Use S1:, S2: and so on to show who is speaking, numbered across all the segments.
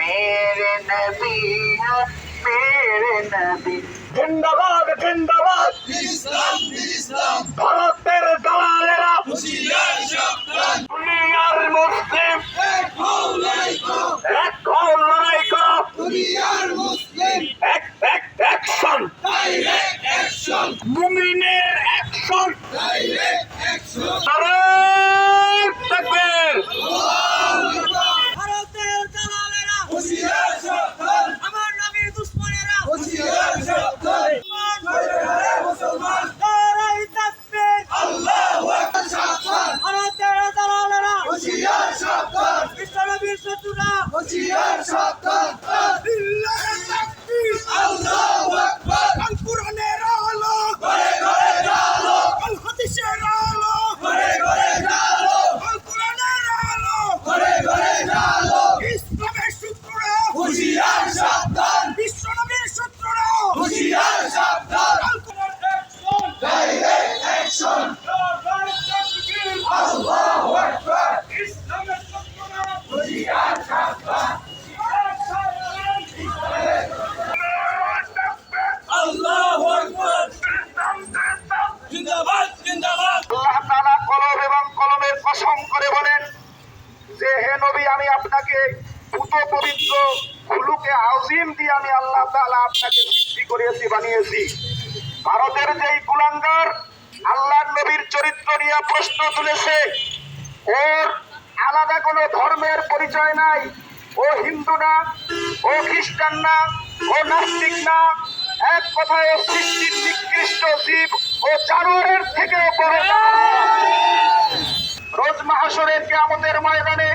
S1: মেরে নবী মেরে নবী।
S2: জিন্দাবাদ জিন্দাবাদ।
S3: ইসলাম ইসলাম
S2: ভারতের দালালেরা
S3: হুঁশিয়ার সাবধান
S2: দুনিয়ার মুসলিম।
S3: এক হও লড়াই করো।
S2: এক হও লড়াই করো
S3: দুনিয়ার মুসলিম
S2: এক এক অ্যাকশন
S3: ডাইরেক্ট অ্যাকশন
S2: মুমিনের
S3: হুশিয়ার সাবধান
S2: আপনাকে পুত পবিত্র খুলুকে আউজিম দিয়ে আমি আল্লাহ তাআলা আপনাকে সৃষ্টি করেছি বানিয়েছি। ভারতের যেই কুলাঙ্গার আল্লাহ নবীর চরিত্র নিয়ে প্রশ্ন তুলেছে, ওর আলাদা কোনো ধর্মের পরিচয় নাই। ও হিন্দু না, ও খ্রিস্টান না, ও নাস্তিক না। এক কথায় ও সৃষ্টির নিকৃষ্ট জীব ও জানোয়ারের থেকেও বড়। রোজ মাহাসরের কেয়ামতের ময়দানে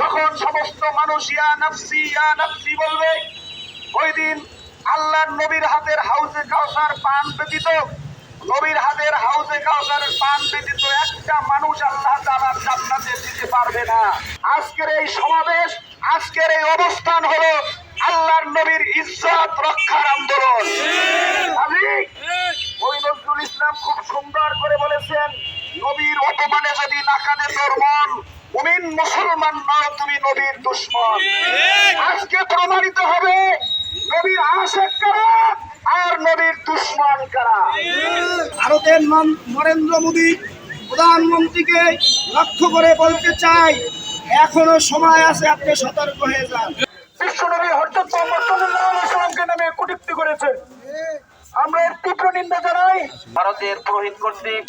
S2: যখন সমস্ত মানুষ, ইয়া নাফসি ইয়া নাফসি বলবে, ওই দিন আল্লাহর নবীর হাতের হাউজে কাউসার পান ব্যতীত, নবীর হাতের হাউজে কাউসারের পান ব্যতীত একটা মানুষ আল্লাহ তাআলার জান্নাতে দিতে পারবে না। আজকের এই সমাবেশ, আজকের এই অবস্থান হলো আল্লাহর নবীর ইজ্জত রক্ষার আন্দোলন। ইসলাম খুব সুন্দর করে বলেছেন, নবীর অপমানে যদি না কাঁদে তোর মন মুমিন মুসলমান নয় তুমি নবীর দুশ্মন। আজকে প্রমাণিত হবে নবীর আশেক কারা আর নবীর দুশ্মন কারা।
S4: ভারতের নরেন্দ্র মোদী প্রধানমন্ত্রীকে লক্ষ্য করে বলতে চাই এখনও সময় আছে আপনি সতর্ক হয়ে যান।
S2: বিশ্বনবী হরজত মোহাম্মদ সাল্লাল্লাহু আলাইহি করেছেন। আমরা এর তীব্র নিন্দা জানাই।
S5: ভারতের পুরোহিত কর্তৃক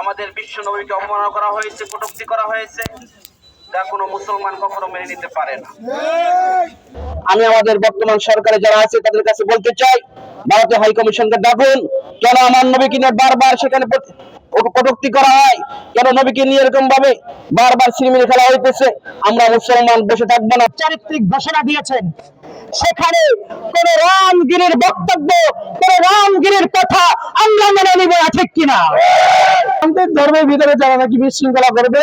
S5: আমাদের বিশ্ব নবীকে অপমান করা হয়েছে কটুক্তি করা হয়েছে যা কোনো মুসলমান কখনো মেনে নিতে পারে না। আমি আমাদের বর্তমান সরকারে যারা আছে তাদের কাছে বলতে চাই ভারতের হাই কমিশনকে ডাকুন কেন আমার নবীকে নিয়ে বারবার সেখানে কটূক্তি করা হয়। কেন নবীকে নিয়ে এরকম ভাবে বারবার সিনেমিনি খেলা হইতেছে? আমরা মুসলমান বসে থাকব না।
S4: চারিত্রিক ঘোষণা দিয়েছেন। সেখানে কোন রামগিরির বক্তব্য কোন রামগিরির কথা আমরা মেনে নিব না ঠিক কিনা? আমাদের ধর্মের ভিতরে যারা নাকি বিশৃঙ্খলা করবে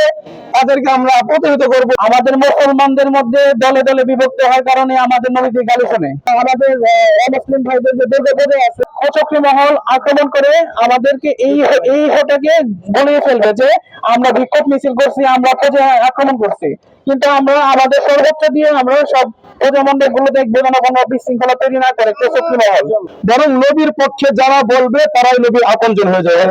S4: তাদেরকে আমরা প্রতিহত করব। আমাদের মুসলমানদের মধ্যে দলে দলে বিভক্ত হয় কারণে আমাদের নবীকে গালি শোনে। আমাদের আহ, অমুসলিম ভাইদের যে দুর্গা আছে অচক্রী মহল আক্রমণ করে আমাদেরকে এই এই হটাকে বলিয়ে ফেলবে যে আমরা বিক্ষোভ মিছিল করছি আমরা পুজো আক্রমণ করছি। কিন্তু আমরা আমাদের সর্বোচ্চ দিয়ে আমরা সব পুজো মন্দিরগুলো দেখব যেন কোনো বিশৃঙ্খলা তৈরি না করে চক্রী মহল। বরং নবীর পক্ষে যারা বলবে তারাই নবীর আপনজন হয়ে যাবে।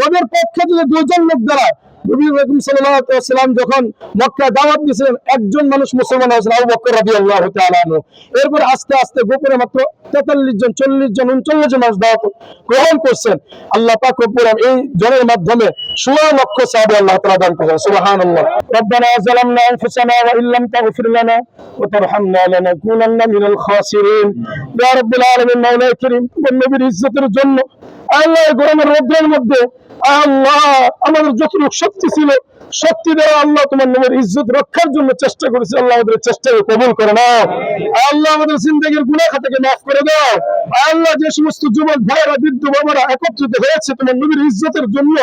S4: নবীর পক্ষে যদি দুইজন লোক দাঁড়ায় নবী রকম সাল্লাম যখন মক্কা দাওয়াত দিয়েছিলেন একজন মানুষ মুসলমান হয়েছিল আবু বকর রাদিয়াল্লাহু তাআলা আনহু এরপর আস্তে আস্তে গোপনে মাত্র তেতাল্লিশ জন চল্লিশ জন উনচল্লিশ জন মানুষ দাওয়াত গ্রহণ করছেন আল্লাহ পাক রব্বুল আলামিন এই জনের মাধ্যমে ষোলো লক্ষ সাহাবী আল্লাহ তাআলা দান করেছেন সুবহানাল্লাহ ربنا ظلمنا انفسنا وان لم تغفر لنا وترحمنا لنكونن من الخاسرين يا رب العالمين مولاي كريم والنبي ইজ্জতের জন্য আল্লাহ এই গরমের রোদ্রের মধ্যে আল্লাহ আমাদের যতটুকু শক্তি ছিল, শক্তি দেওয়া আল্লাহ তোমার নামের ইজ্জত রক্ষার জন্য চেষ্টা করেছে। আল্লাহ আমাদের চেষ্টাকে কবুল করে নাও। আল্লাহ আমাদের জিন্দগির গুণা খাতাকে মাফ করে দাও। আল্লাহ যে সমস্ত যুবক ভাইরা বৃদ্ধ বাবারা একত্রিত হয়েছে তোমার নবীর ইজ্জতের জন্য,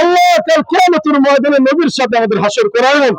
S4: আল্লাহ কাল তোর ময়দানে নবীর সাথে আমাদের হাসর করাবেন